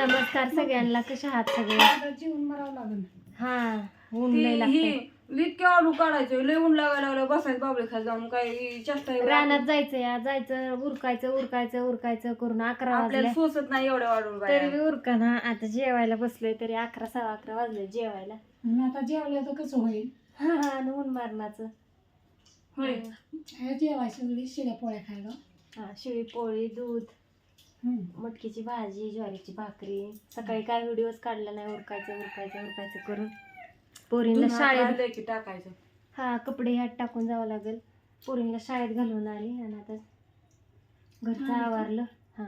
नमस्कार सगळ्यांना कशा आहात सगळे? हा ऊन लय ही इतके आलू काढायचे लय ऊन लागायला लागलं बसायचं बाबळे खाली जाऊन काय चेष्टा आहे. रानात जायचं या जायचं उरकायचं उरकायचं उरकायचं करून अकरा आपल्याला वाजले सोसत नाही एवढ्या वाढून तरी मी उरका ना आता जेवायला बसलोय तरी अकरा सव्वा अकरा वाजले जेवायला. आता जेवल्या तर कसं होईल? हा हा आणि ऊन मारणाचं होय. जेवायचं सगळी शिड्या पोळ्या खायला. हा शिळी पोळी दूध. मटकीची भाजी ज्वारीची भाकरी. सकाळी काय व्हिडिओज काढला नाही उरकायचं उरकायचं उरकायचं करून. पोरींना शाळेत की टाकायचं. हा कपडे ह्यात टाकून जावं लागेल. पोरींला शाळेत घालून आली आणि आता घरचं. आवरलं. हा.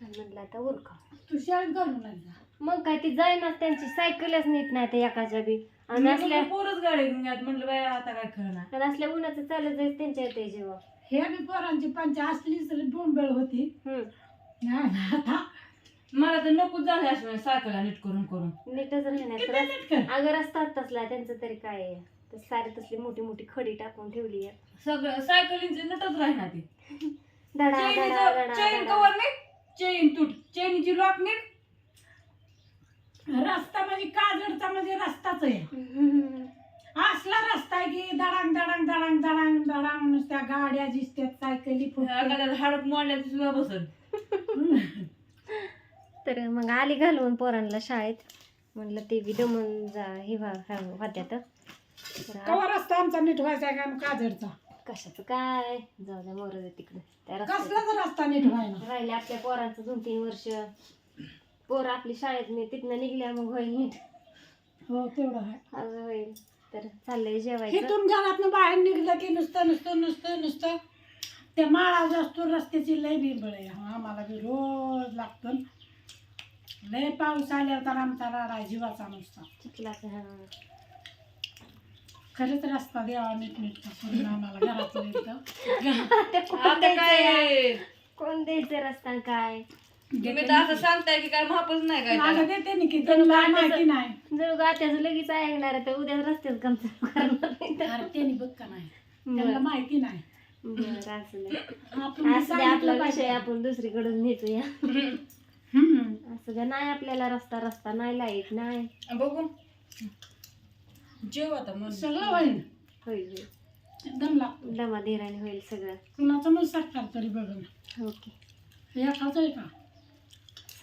आणि म्हणलं आता उरका. तू शाळेत घालून लागला मग काय ती जाईनाच त्यांची सायकलच नीट नाही त्या एकाच्या बी. आणि असल्या पोरच गाडी घेऊन यात. म्हणलं बाय आता काय करणार आणि असल्या उन्हाचं चालत जायचं त्यांच्या येते जेव्हा. हे बी पोरांची पंच असलीच बोंबेळ होती. हम्म. आता मला तर नकोच झाले असं सायकल नीट करून करून. नीटच राहण्यात किती रस- नीट कर. अगं रस्ता तसला त्यांचं तरी काय आहे? तर सारी तसली मोठी मोठी खडी टाकून ठेवली आहे. सगळं सायकलींचे नटच राहणार ते. धडा धडा धडा चेन धडा. कवर नीट चेन तुट चेनची लॉक नीट रस्ता म्हणजे काजडचा म्हणजे रस्ताच आहे. असला रस्ता आहे की दडांग दडांग दडांग दडांग दडांग नुसत्या गाड्या दिसत्यात सायकली फुटत्यात. एखाद्या हाडत मोडल्याची सुद्धा बसल तर मग आली घालवून पोरांना शाळेत. म्हणलं ते बी दमून जा हे हा- तर आ- कवा रस्ता आमचा नीट व्हायचा आहे का? मग काजडचा कशाचं काय? जाऊ द्या मोर तिकडे. त्या रस्त्यात कसलाच रस्ता नीट व्हायना. राहिले आपल्या पोरांचं दोन तीन वर्ष. पोरं आपली शाळेत नाही तिथनं निघल्या मग होईल नीट. हो तेवढं आहे. होईल तर चाललंय जेवायचं. इथून घरातनं बाहेर निघलं की नुसतं नुसतं नुसतं नुसतं. त्या माळा असतो रस्त्याची लय बिंबळ आहे. हा, आम्हाला बी रोज लागतो. लय पाऊस आल्यावर तर आमचा राडा जीवाचा नुसता. चिखलाचं हा. खरंच रस्ता द्यावा नीट नीट करून आम्हाला घरातलं इथं ते कोण आता द्यायचं काय? या? कोण द्यायचं रस्ता आणि काय? तुम्ही तर असं सांगताय की काय मापच नाही काय मला त्याला. देते ना की त्यांना माहिती नाही. जर गात्याचं लगेच ऐकणार आहे तर उद्या रस्त्यात काम चालू करणार नाही तर. अरे त्यांनी बघ का नाही? त्यांना बरं माहिती नाही. बरं, असं नाही. आपण असं द्या आपला सांगितलं विषय पाहिजे. आपण दुसरीकडून नेतोया. हम्म. असं द्या नाही आपल्याला रस्ता रस्ता नाही लाइट नाही. बघू. जेव आता मग. सगळं होईल. होईल होईल. एकदम लागतो. दमा धीराने होईल सगळं. कुणाचं मग सरकार तरी बघून ओके. हे खाच आहे का?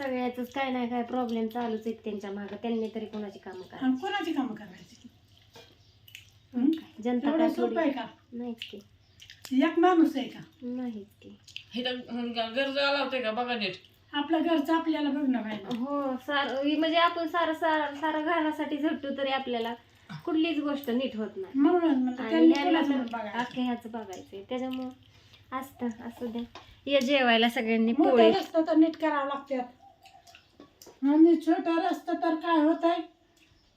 सगळ्याच काय नाही काय प्रॉब्लेम चालूच आहेत त्यांच्या मागं. त्यांनी तरी कोणाची कामं करा आणि कोणाची कामं करायची? जनता एवढं काय सोपं आहे थोडी? का नाहीच की. एक माणूस आहे का? नाहीच की. हे तर गरज आला होते का? बघा नीट. आपलं घरचं आपल्याला बघणं पाहिजे हो सार म्हणजे आपण सारं सारं सारं घरासाठी झटतो तरी आपल्याला कुठलीच गोष्ट नीट होत नाही. म्हणून म्हणलं आणि त्यांनी ह्याला कोणाचं तर बघायचं? अख्ख्या ह्याचं बघायचंय. त्याच्यामुळं असतं असू द्या या जेवायला सगळ्यांनी मोठं पोळी रस्ता तर नीट करावं लागतात. आणि छोटं रस्ता तर काय होत आहे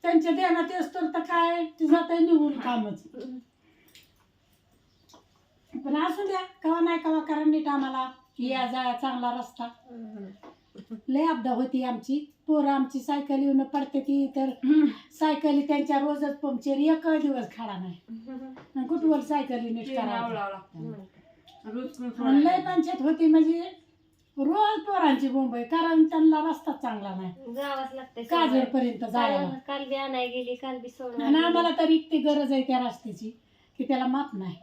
त्यांच्या ध्यानात असतं तर काय? ते जात आहे निघून कामच. पण असू द्या कवा नाही कवा करा नीट आम्हाला या जा चांगला रस्ता. लय अपदा होती आमची. पोरं आमची सायकल येऊन पडते ती तर सायकली त्यांच्या रोजच पंक्चर एक दिवस खाडा नाही. कुठवर सायकली नीट करावं रोज आणि लय. पंचायत होती म्हणजे रोज पोरांची मुंबई कारण त्यांना रस्ता चांगला नाही. जावंच लागतंय जायला काल काल बी आणाय गेली काल बी सोडून आणि आम्हाला तर इतकी गरज आहे त्या रस्त्याची की त्याला माप नाही.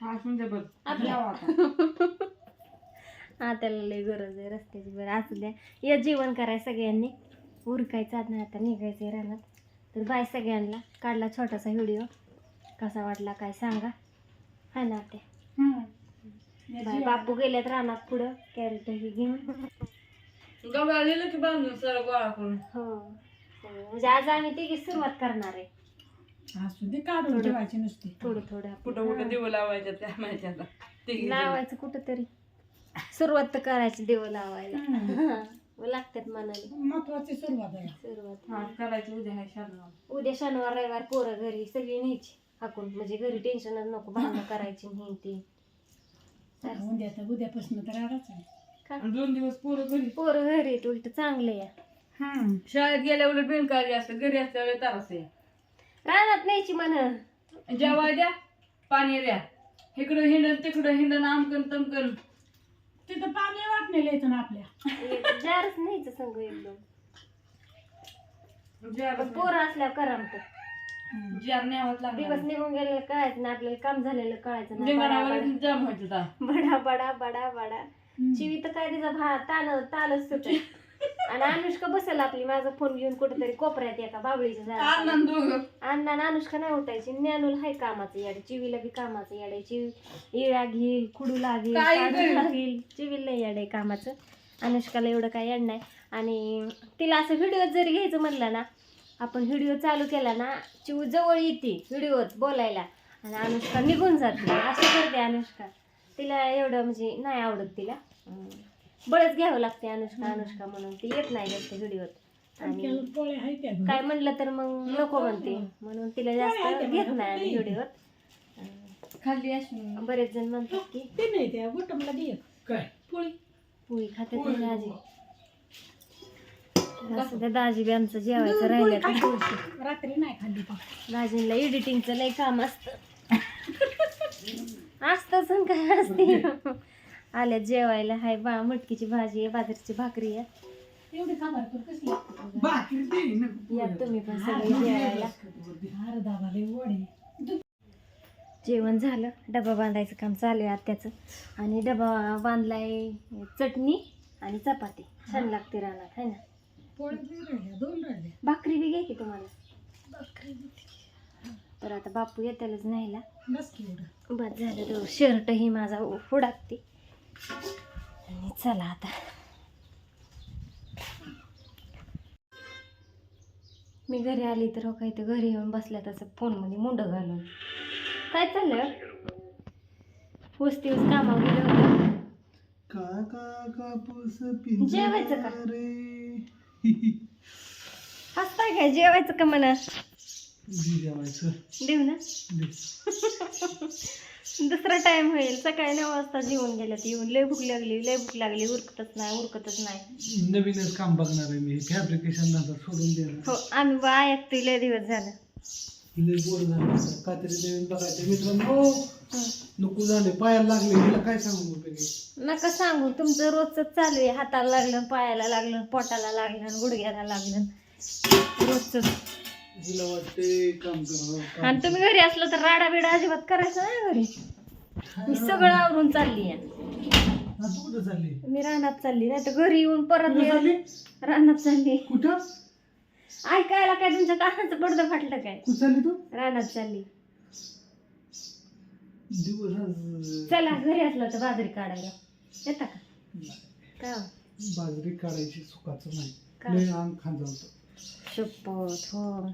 हा बघ जाऊ आता. हा त्याला लय गरज आहे रस्त्याची. बरं असू द्या. या जेवण कराय सगळ्यांनी. उरकायचं आता नाही आता निघायचं रानात. तर बाय सगळ्यांना. काढला छोटासा व्हिडिओ. कसा वाटला काय सांगा. हाय ना ते हम्म. बाय. बापू गेल्यात रानात पुढं. कॅरेट ही घेऊन. गव्हाला लिहिलं की बांधून सर गोळा करून. हो. म्हणजे आज आम्ही तिघी सुरुवात करणार आहे. असू दे काढून थोडं. ठेवायची नुसती. थोडं थोडं कुठं. कुठं देऊ लावायच्या त्या माहिती आता तिघी जण. लावायचं कुठं तरी सुरुवात तर करायची देव लावायला. हम्म. लागतात मनाला. महत्वाची सुरुवात आहे. सुरुवात. हा करायची उद्या शनिवार. उद्या शनिवार रविवार पोरं घरी सगळी न्यायची. हाकून. म्हणजे घरी टेन्शनच नको. भांडणं करायची नाही ती उद्या तर उद्यापासून तर आडाच आहे. आणि दोन दिवस पोरं घरी. पोरं घरी उलट चांगले या हम्म. शाळेत गेल्या उलट बिनकाळजी असते घरी असल्यावर तारस आहे रानात न्यायची म्हण. जेवाय द्या पाणी द्या. इकडं हिंडन तिकडं हिंडन आमकन तमकन. तिथं पाणी वाटलेलं येतं ना आपल्या. जारच नाही संग एकदम पण पोरं असल्यावर करमत ज्या न्यावत दिवस लागला निघून गेलेलं कळायचं नाही आपल्याला काम झालेलं कळायचं नाही. बडा जाम व्हायचं. बडा बडा बडा बडा. चिवी तर काय तिचा भा ताल तालच सुट आणि अनुष्का बसेल आपली माझा फोन घेऊन कुठेतरी कोपऱ्यात एका बाबळीच्या. अण्णा अनुष्का नाही उठायची. ज्ञानूला हाय कामाचं याडे. चिवीला बी कामाचं याडे. चिवी इळा घेईल खुडू लागेल? लागेल. चिवीला नाही याडे कामाचं. अनुष्काला एवढं काय याड नाही. आणि तिला असं व्हिडिओ जरी घ्यायचं म्हणलं ना आपण व्हिडिओ चालू केला ना चिव जवळ येते व्हिडिओत बोलायला. आणि अनुष्का निघून जाते. असं करते अनुष्का. तिला एवढं म्हणजे नाही आवडत तिला. बळच घ्यावं लागते अनुष्का अनुष्का म्हणून. ती येत नाही जास्त व्हिडिओत. आणि काय म्हणलं तर मग नको म्हणते. म्हणून तिला जास्त घेत नाही आम्ही व्हिडिओत. खाल्ली बरेच जण म्हणतात की ते नाही त्या गुटमला दे. काय? पोळी. पोळी खाते दाजी असं त्या दाजी बी आमचं जेवायचं राहिलं तर दिवशी. रात्री नाही खाल्ली पण दाजींला एडिटिंगचं लई काम असतं. असतंच आणि काय असते. आल्या जेवायला. हाय बा मटकीची भाजी आहे बाजरीची भाकरी आहे. एवढी कसली? या तुम्ही पण सगळे जेवायला. वडे जेवण झालं. डबा बांधायचं काम चालू आहे आत्याचं. आणि डबा बांधलाय चटणी आणि चपाती. छान लागते रानात है ना? भाकरी बी घे की तुम्हाला. तर आता बापू येतेलच न्यायला. बस झालं तो. शर्टही माझा हुडाकते आणि चला आता. मी घरी आली तर हो काही तर घरी येऊन बसल्या तसं फोनमध्ये मुंड घालून. काय चाललं? वस्तीवर कामावर गेलं होतं. जेवायचं का? हसताय काय जेवायचं का म्हणा? जेवायचं. देऊ ना. दुसरा टाइम होईल. सकाळी नऊ वाजता जेवून गेलं ती. येऊन लय भूक लागली लय भूक लागली. उरकतच नाही उरकतच नाही. नवीनच काम बघणार आहे मी. फॅब्रिकेशन धंदा सोडून देणार. हो आम्ही बा ऐकतोय लय दिवस झालं. लय बोर झालं. काहीतरी नवीन बघायचं मित्रांनो हं. नको झाले. पायाला लागले. हिला काय सांगू उपयोगी नका सांगू. तुमचं रोजच चालू आहे. हाताला लागलं पायाला लागलं पोटाला लागलं गुडघ्याला लागलं रोजच हिला वाटते काम करावं आणि तुम्ही घरी असलं तर राडा बिडा अजिबात करायचं नाही घरी. मी सगळं आवरून चालली आहे. तू कुठं चालली? मी रानात चालली. नाही तर घरी येऊन परत कुठं चालली? रानात चालली कुठं? ऐकायला काय तुमच्या कानाचं पडदं फाटलं काय? कुठं तू? रानात चालली. दिवस चला घरी असलं तर बाजरी काढायला. येता का? बाजरी काढायची सुखाचं का? नाही लय अंग खांजावतं शपथ हो.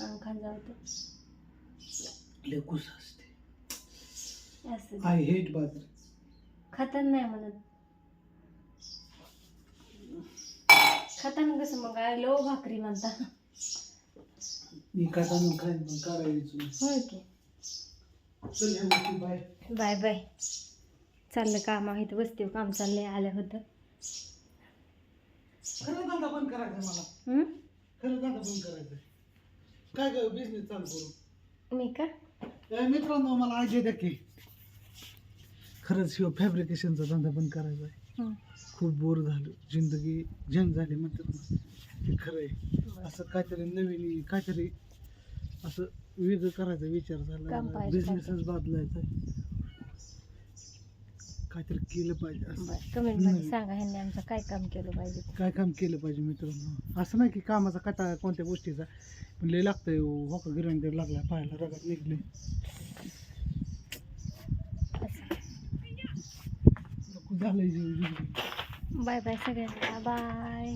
अंग खांजावतं लय कुस असते. असं. आय हेट बाजरी. खातात नाही म्हणत खाताना कसं मग लो भाकरी म्हणता? मी खाता मग खाईन पण काढायची. होय की. Bye bye bye. चाललं काम आहे वस्तीवर काम चाललंय आलं होतं. खरं धंदा बंद करायचा मला. हं? खरं धंदा करायचा. काय काय बिझनेस चालू करू? मी का? ए, मित्रांनो मला आयडिया द्या की. खरंच शिव फॅब्रिकेशनचा धंदा बंद करायचा आहे. खूप बोर झालं. जिंदगी जंग झाली म्हणतात ना. ते खरं आहे. असं काहीतरी नवीन काहीतरी असं वेगळं करायचा विचार काम झाला पाहिजे बिझनेसच बदलायचा. काहीतरी केलं पाहिजे असं. बरं कमेंटमध्ये सांगा ह्यांनी आमचं काय काम केलं पाहिजे. ते. काय काम केलं पाहिजे मित्रांनो? असं नाही की कामाचा कटा कोणत्या गोष्टीचा. पण लय लागतंय हो का? गिरांकडे लागला पाहायला रगत निघले झालं बाय बाय सगळ्यांना. बाय.